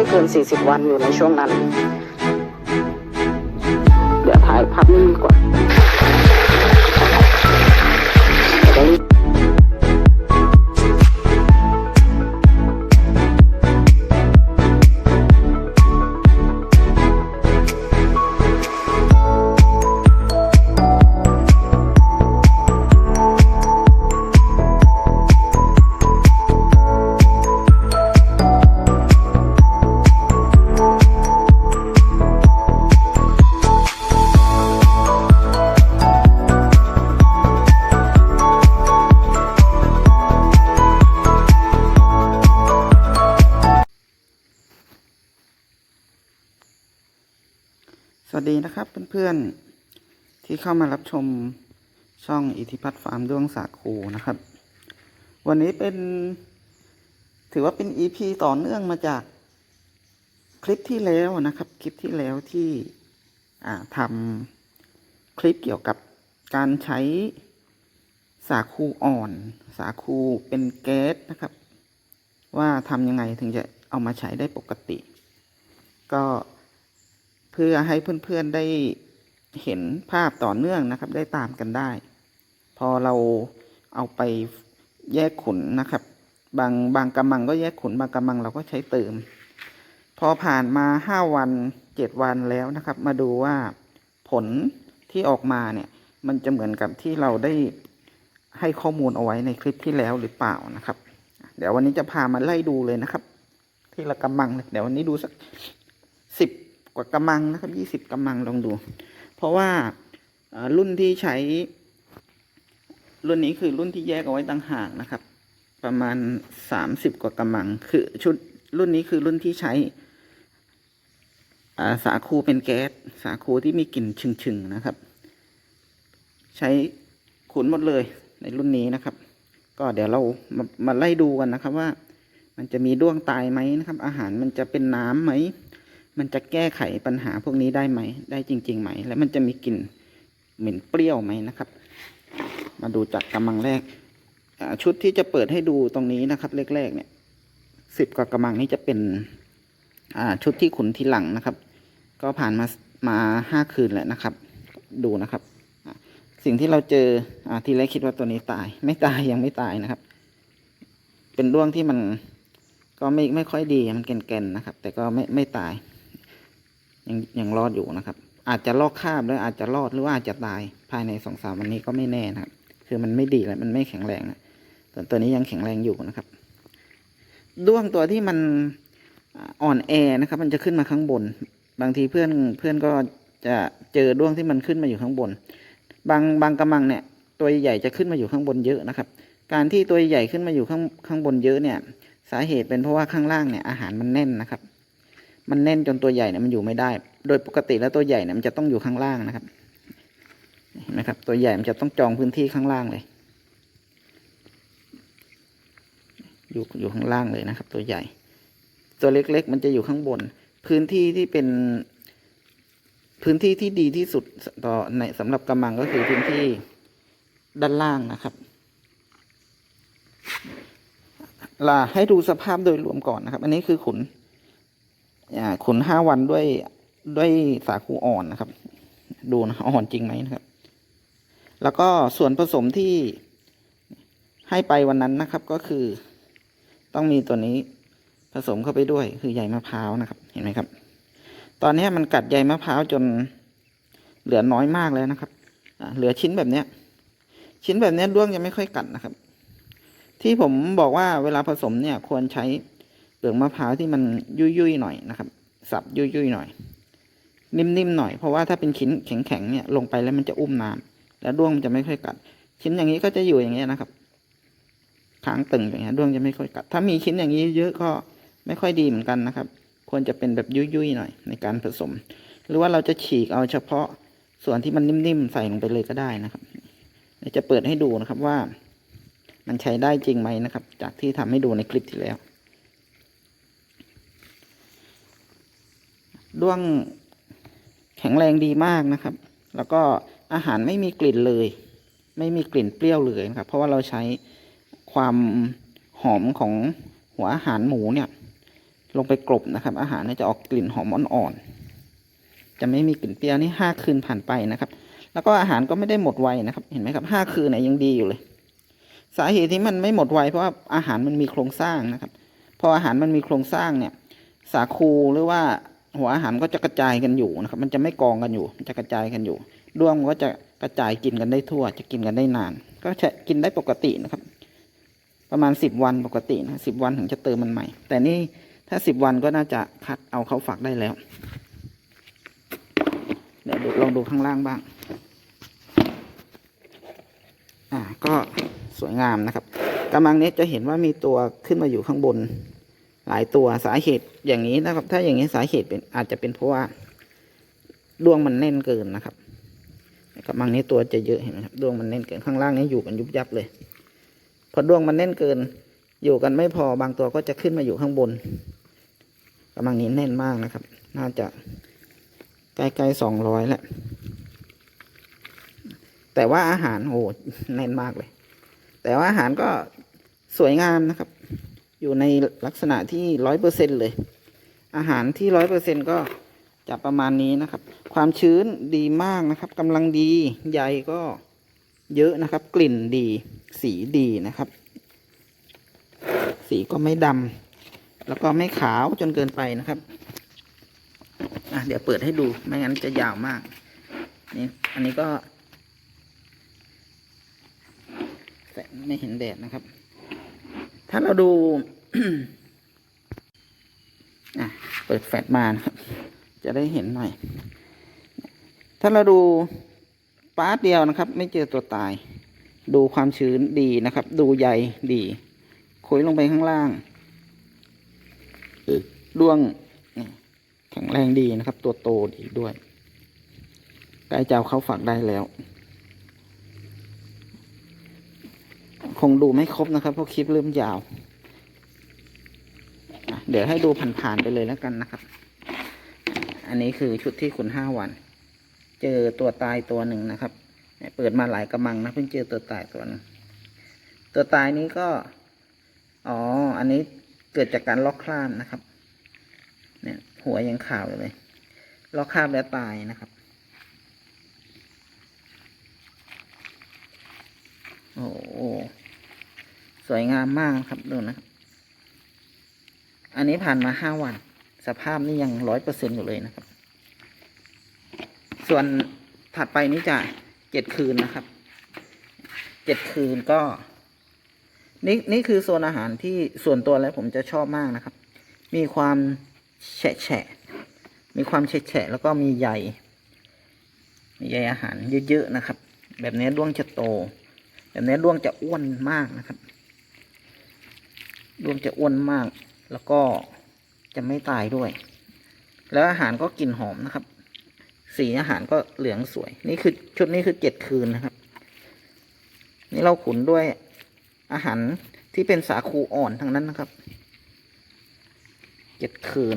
ไม่เกิน 40 วันอยู่ในช่วงนั้น เดี๋ยวถ่ายภาพนิ่งก่อน นะครับเพื่อนๆ ที่เข้ามารับชมช่องอิทธิพัฒน์ฟาร์มด้วงสาคูนะครับ วันนี้เป็น ถือว่าเป็น EP ต่อเนื่องมาจากคลิปที่แล้วนะครับ คลิปที่แล้วที่ทำคลิปเกี่ยวกับการใช้สาคูอ่อน สาคูเป็นแก๊สนะครับ ว่าทำยังไงถึงจะเอามาใช้ได้ปกติ ก็ เพื่อให้เพื่อนๆได้เห็นภาพต่อเนื่องนะครับ ได้ตามกันได้ พอเราเอาไปแยกขุนนะครับ บางบางกำมังก็แยกขุนบางกำมังเราก็ใช้เติม พอผ่านมาห้าวันเจ็ดวันแล้วนะครับ มาดูว่าผลที่ออกมาเนี่ย มันจะเหมือนกับที่เราได้ให้ข้อมูลเอาไว้ในคลิปที่แล้วหรือเปล่านะครับ เดี๋ยววันนี้จะพามาไล่ดูเลยนะครับ ที่ละกำมังเลยเดี๋ยววันนี้ดูสักสิบ ว่ากำมังนะครับยี่สิบกำมังลองดู เพราะว่ารุ่นที่ใช้ รุ่นนี้คือรุ่นที่แยกเอาไว้ต่างหากนะครับ ประมาณสามสิบกว่ากำมัง คือชุดรุ่นนี้คือรุ่นที่ใช้อ่าสาคูเป็นแก๊สสาคูที่มีกลิ่นชึงๆนะครับ ใช้ขุนหมดเลยในรุ่นนี้นะครับ ก็เดี๋ยวเรามามาไล่ดูกันนะครับว่า มันจะมีด้วงตายไหมนะครับ อาหารมันจะเป็นน้ำไหม มันจะแก้ไขปัญหาพวกนี้ได้ไหม ได้จริงๆไหม และมันจะมีกลิ่นเหม็นเปรี้ยวไหมนะครับ มาดูจากกำมังแรก ชุดที่จะเปิดให้ดูตรงนี้นะครับแรกๆเนี่ยสิบกว่ากำมังนี้จะเป็นชุดที่ขุนทีหลังนะครับ ก็ผ่านมามาห้าคืนแล้วนะครับ ดูนะครับ สิ่งที่เราเจออทีแรกคิดว่าตัวนี้ตาย ไม่ตายยังไม่ตายนะครับ เป็นร่วงที่มันก็ไม่ไม่ค่อยดีมันแก่นๆนะครับ แต่ก็ไม่ไม่ตาย ยังยังรอดอยู่นะครับ อาจจะลอกคาบแล้วอาจจะรอดหรือว่าอาจจะตายภายในสองสามวันนี้ก็ไม่แน่นะครับ คือมันไม่ดีแล้วมันไม่แข็งแรงนะส่วนตัวนี้ยังแข็งแรงอยู่นะครับด้วงตัวที่มันอ่อ่อนแอนะครับ มันจะขึ้นมาข้างบน บางทีเพื่อนเพื่อนก็จะเจอด้วงที่มันขึ้นมาอยู่ข้างบน บางบางกระมังเนี่ย ตัวใหญ่จะขึ้นมาอยู่ข้างบนเยอะนะครับ การที่ตัวใหญ่ขึ้นมาอยู่ข้างข้างบนเยอะเนี่ย สาเหตุเป็นเพราะว่าข้างล่างเนี่ยอาหารมันแน่นนะครับ มันแน่นจนตัวใหญ่เนี่ยมันอยู่ไม่ได้ โดยปกติแล้วตัวใหญ่เนี่ยมันจะต้องอยู่ข้างล่างนะครับเห็นไหมครับ ตัวใหญ่มันจะต้องจองพื้นที่ข้างล่างเลย อยู่อยู่ข้างล่างเลยนะครับ ตัวใหญ่ ตัวเล็ก ๆ มันจะอยู่ข้างบน พื้นที่ที่เป็นพื้นที่ที่ดีที่สุดต่อในสำหรับกำมังก็คือพื้นที่ด้านล่างนะครับล่ะให้ดูสภาพโดยรวมก่อนนะครับ อันนี้คือขุน ขุนห้าวันด้วยด้วยสาคูอ่อนนะครับ ดูนะอ่อนจริงไหมนะครับ แล้วก็ส่วนผสมที่ให้ไปวันนั้นนะครับก็คือ ต้องมีตัวนี้ผสมเข้าไปด้วยคือใยมะพร้าวนะครับ เห็นไหมครับ ตอนนี้มันกัดใยมะพร้าวจนเหลือน้อยมากแล้วนะครับเหลือชิ้นแบบเนี้ย ชิ้นแบบเนี้ยด้วงจะไม่ค่อยกัดนะครับ ที่ผมบอกว่าเวลาผสมเนี่ยควรใช้ เปลือกมะพร้าวที่มันยุ่ยๆหน่อยนะครับ สับยุ่ยๆหน่อย นิ่มๆหน่อยเพราะว่าถ้าเป็นชิ้นแข็งๆเนี่ยลงไปแล้วมันจะอุ้มน้ำแล้วด้วงมันจะไม่ค่อยกัด ชิ้นอย่างนี้ก็จะอยู่อย่างเงี้ยนะครับค้างตึงอย่างเงี้ยด้วงจะไม่ค่อยกัด ถ้ามีชิ้นอย่างนี้เยอะก็ไม่ค่อยดีเหมือนกันนะครับ ควรจะเป็นแบบยุ่ยๆหน่อยในการผสม หรือว่าเราจะฉีกเอาเฉพาะส่วนที่มันนิ่มๆใส่ลงไปเลยก็ได้นะครับจะเปิดให้ดูนะครับว่า มันใช้ได้จริงไหมนะครับ จากที่ทำให้ดูในคลิปที่แล้ว ด้วงแข็งแรงดีมากนะครับ แล้วก็อาหารไม่มีกลิ่นเลย ไม่มีกลิ่นเปรี้ยวเลยนะครับ เพราะว่าเราใช้ความหอมของหัวอาหารหมูเนี่ย ลงไปกลบนะครับ อาหารจะออกกลิ่นหอมอ่อนๆ จะไม่มีกลิ่นเปรี้ยวนี่ห้าคืนผ่านไปนะครับ แล้วก็อาหารก็ไม่ได้หมดไวนะครับ เห็นไหมครับห้าคืนเนี่ยยังดีอยู่เลย สาเหตุที่มันไม่หมดไวเพราะว่าอาหารมันมีโครงสร้างนะครับ พออาหารมันมีโครงสร้างเนี่ย สาคูหรือว่า หัวอาหารก็จะกระจายกันอยู่นะครับ มันจะไม่กองกันอยู่ มันจะกระจายกันอยู่ด้วงมันก็จะกระจายกินกันได้ทั่ว จะกินกันได้นาน ก็จะกินได้ปกตินะครับ ประมาณสิบวันปกตินะสิบวันถึงจะเติมมันใหม่ แต่นี่ถ้าสิบวันก็น่าจะคัดเอาเข้าฝักได้แล้วเดี๋ยวลองดูข้างล่างบ้าง อ่าก็สวยงามนะครับกำลังนี้จะเห็นว่ามีตัวขึ้นมาอยู่ข้างบน หลายตัวสาเหตุอย่างนี้นะครับ ถ้าอย่างนี้สาเหตุเป็นอาจจะเป็นเพราะว่าดวงมันแน่นเกินนะครับกำลังนี้ตัวจะเยอะเห็นไหมครับดวงมันแน่นเกินข้างล่างนี้อยู่กันยุบยับเลย พอดวงมันแน่นเกิน อยู่กันไม่พอบางตัวก็จะขึ้นมาอยู่ข้างบนกำลังนี้แน่นมากนะครับ น่าจะใกล้ๆสองร้อยแหละแต่ว่าอาหารโอ้แน่นมากเลย แต่ว่าอาหารก็สวยงามนะครับ อยู่ในลักษณะที่ร้อยเปอร์เซ็นเลย อาหารที่ร้อยเปอร์เซ็นก็จะประมาณนี้นะครับ ความชื้นดีมากนะครับกำลังดีใยก็เยอะนะครับ กลิ่นดี สีดีนะครับ สีก็ไม่ดำแล้วก็ไม่ขาวจนเกินไปนะครับอะเดี๋ยวเปิดให้ดูไม่งั้นจะยาวมากนี่อันนี้ก็แต่ไม่เห็นแดดนะครับ ถ้าเราดูอะเปิดแฟลชมานะครับ จะได้เห็นหน่อย ถ้าเราดูปาร์ตเดียวนะครับ ไม่เจอตัวตาย ดูความชื้นดีนะครับ ดูใยดีคุยลงไปข้างล่างดวงแข็งแรงดีนะครับ ตัวโตดีด้วยใกล้จะเอาเข้าฝักได้แล้ว คงดูไม่ครบนะครับ เพราะคลิปเริ่มยาว เดี๋ยวให้ดูผ่านๆไปเลยแล้วกันนะครับ อันนี้คือชุดที่ขุนห้าวัน เจอตัวตายตัวหนึ่งนะครับ เปิดมาหลายกระมังนะเพิ่งเจอตัวตายตัวนึงตัวตายนี้ก็ อ๋อ อันนี้เกิดจากการล็อกคราบนะครับ เนี่ย หัวยังขาวอยู่เลยล็อกคราบแล้วตายนะครับ โอ้ วยงามมากครับดูนะครับอันนี้ผ่านมาห้าวัน สภาพนี่ยังร้อยเปอร์เซ็นอยู่เลยนะครับ ส่วนถัดไปนี้จะเจ็ดคืนนะครับ เจ็ดคืนก็ นี่นี่คือโซนอาหารที่ส่วนตัวแล้วผมจะชอบมากนะครับ มีความแฉะแฉะมีความแฉะแฉะแล้วก็มีใยมีใยอาหารเยอะๆนะครับ แบบนี้ด้วงจะโต แบบนี้ด้วงจะอ้วนมากนะครับ ดวงจะอ้วนมาก แล้วก็จะไม่ตายด้วย แล้วอาหารก็กลิ่นหอมนะครับ สีอาหารก็เหลืองสวย นี่คือชุดนี้คือเจ็ดคืนนะครับ นี่เราขุนด้วยอาหารที่เป็นสาคูอ่อนทั้งนั้นนะครับเจ็ดคืน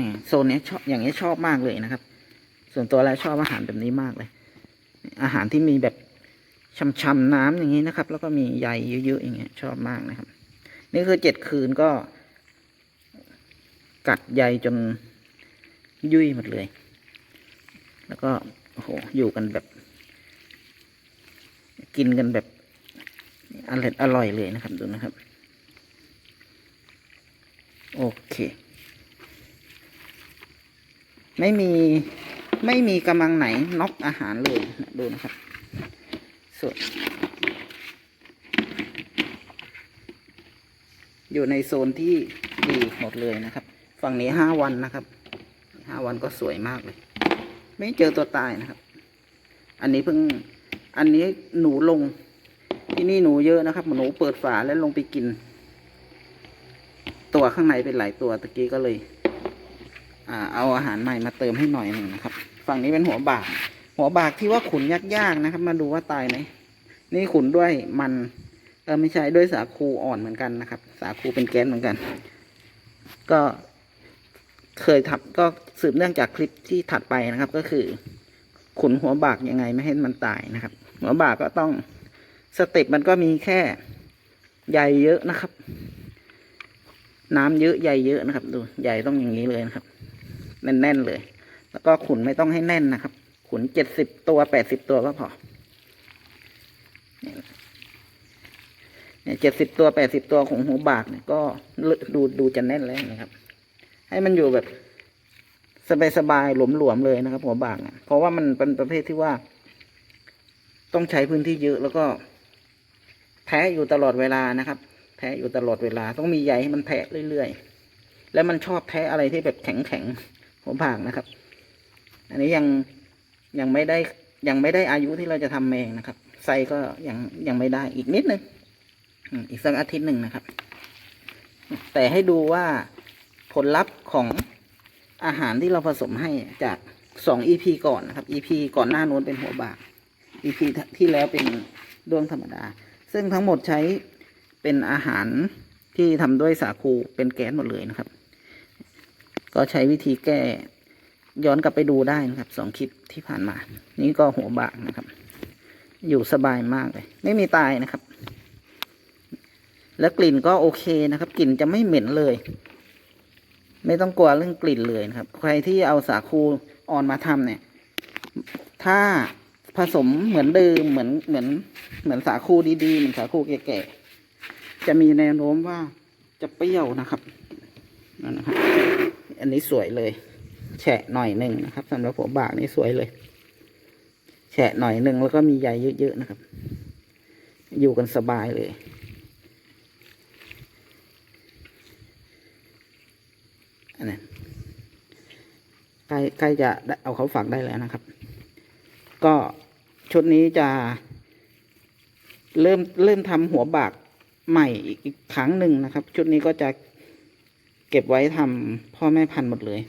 นี่โซนนี้ชอบอย่างนี้ชอบมากเลยนะครับ ส่วนตัวแล้วชอบอาหารแบบนี้มากเลย อาหารที่มีแบบ ช่ำๆน้ำอย่างนี้นะครับ แล้วก็มีใยเยอะๆอย่างเงี้ยชอบมากนะครับ นี่คือเจ็ดคืนก็ กัดใยจนยุ่ยหมดเลย แล้วก็โอ้โหอยู่กันแบบ กินกันแบบอร่อยอร่อยเลยนะครับดูนะครับ โอเค ไม่มีไม่มีกำลังไหนน็อกอาหารเลยนะดูนะครับ ส่วนอยู่ในโซนที่ดีหมดเลยนะครับ ฝั่งนี้ห้าวันนะครับห้าวันก็สวยมากเลย ไม่เจอตัวตายนะครับ อันนี้เพิ่งอันนี้หนูลง ที่นี่หนูเยอะนะครับ หนูเปิดฝาแล้วลงไปกิน ตัวข้างในเป็นหลายตัวตะกี้ก็เลย อ่า เอาอาหารใหม่มาเติมให้หน่อยหนึ่งนะครับ ฝั่งนี้เป็นหัวบาก หัวบากที่ว่าขุนยากๆนะครับ มาดูว่าตายไหมนี่ขุนด้วยมันเออไม่ใช่ด้วยสาคูอ่อนเหมือนกันนะครับ สาคูเป็นแก๊สเหมือนกัน ก็เคยทับก็สืบเนื่องจากคลิปที่ถัดไปนะครับ ก็คือ ขุนหัวบากยังไงไม่ให้มันตายนะครับ หัวบากก็ต้องสเต็ปมันก็มีแค่ใยเยอะนะครับ น้ำเยอะใหญ่เยอะนะครับ ดูใหญ่ต้องอย่างนี้เลยนะครับ แน่นๆเลย แล้วก็ขุนไม่ต้องให้แน่นนะครับ ขุนเจ็ดสิบตัวแปดสิบตัวก็พอเนี่ยเจ็ดสิบตัวแปดสิบตัวของหัวบากเนี่ยก็ดูดูจะแน่นแล้วนะครับ ให้มันอยู่แบบสบายๆหลวมๆเลยนะครับ หัวบากเนี่ยเพราะว่ามันเป็นประเภทที่ว่า ต้องใช้พื้นที่เยอะแล้วก็แทะอยู่ตลอดเวลานะครับแทะอยู่ตลอดเวลา ต้องมีใยให้มันแทะเรื่อยๆ แล้วมันชอบแทะอะไรที่แบบแข็งๆหัวบากนะครับ อันนี้ยัง ยังไม่ได้ยังไม่ได้อายุที่เราจะทำเองนะครับ ไซก็ยังยังไม่ได้อีกนิดนึงอีกสักอาทิตย์หนึ่งนะครับ แต่ให้ดูว่าผลลัพธ์ของอาหารที่เราผสมให้จากสอง EP ก่อนนะครับ EP ก่อนหน้านู้นเป็นหัวบาก EP ที่แล้วเป็นด้วงธรรมดา ซึ่งทั้งหมดใช้เป็นอาหารที่ทำด้วยสาคูเป็นแก๊สหมดเลยนะครับ ก็ใช้วิธีแก้ ย้อนกลับไปดูได้นะครับสองคลิปที่ผ่านมา นี่ก็หัวบากนะครับ อยู่สบายมากเลย ไม่มีตายนะครับ แล้วกลิ่นก็โอเคนะครับ กลิ่นจะไม่เหม็นเลย ไม่ต้องกลัวเรื่องกลิ่นเลยนะครับ ใครที่เอาสาคูอ่อนมาทำเนี่ย ถ้าผสมเหมือนเดิมเหมือนเหมือนเหมือนสาคูดีๆเหมือนสาคูแก่ๆจะมีแนวโน้มว่าจะเปรี้ยวนะครับนั่นนะครับ อันนี้สวยเลย แฉะหน่อยหนึ่งนะครับสำหรับหัวบากนี่สวยเลย แฉะหน่อยหนึ่งแล้วก็มีใยเยอะๆนะครับ อยู่กันสบายเลยอันนี้ใกล้ใกล้จะเอาเขาฝักได้แล้วนะครับ ก็ชุดนี้จะเริ่มเริ่มทำหัวบากใหม่อีกอีกครั้งหนึ่งนะครับ ชุดนี้ก็จะเก็บไว้ทำพ่อแม่พันธุ์หมดเลย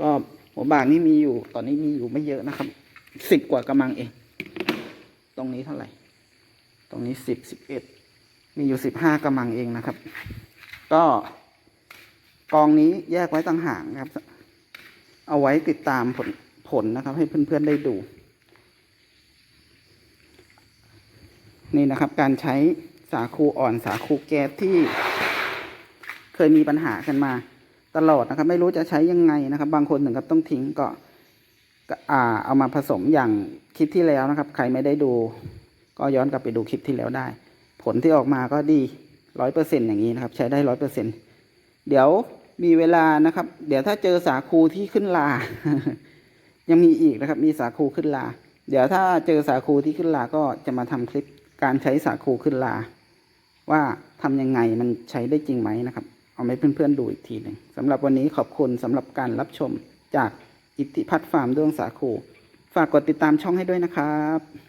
ก็หัวบากนี่มีอยู่ ตอนนี้มีอยู่ไม่เยอะนะครับสิบกว่ากำลังเอง ตรงนี้เท่าไหร่ ตรงนี้สิบสิบเอ็ดมีอยู่สิบห้ากำลังเองนะครับ ก็กองนี้แยกไว้ต่างหากนะครับ เอาไว้ติดตามผลผลนะครับ ให้เพื่อนๆได้ดู นี่นะครับ การใช้สาคูอ่อนสาคูแก๊สที่เคยมีปัญหากันมา ตลอดนะครับ ไม่รู้จะใช้ยังไงนะครับ บางคนถึงกับต้องทิ้งก็ก็อ่าเอามาผสมอย่างคลิปที่แล้วนะครับ ใครไม่ได้ดู ก็ย้อนกลับไปดูคลิปที่แล้วได้ ผลที่ออกมาก็ดีร้อยเปอร์เซ็นอย่างนี้นะครับ ใช้ได้ร้อยเปอร์เซ็นเดี๋ยวมีเวลานะครับ เดี๋ยวถ้าเจอสาคูที่ขึ้นลา ยังมีอีกนะครับ มีสาคูขึ้นลา เดี๋ยวถ้าเจอสาคูที่ขึ้นลาก็จะมาทำคลิปการใช้สาคูขึ้นลา ว่าทำยังไงมันใช้ได้จริงไหมนะครับ เอาให้เพื่อนๆดูอีกทีหนึ่งสำหรับวันนี้ขอบคุณสำหรับการรับชมจากอิทธิพัฒน์ฟาร์มดวงสาคู ฝากกดติดตามช่องให้ด้วยนะครับ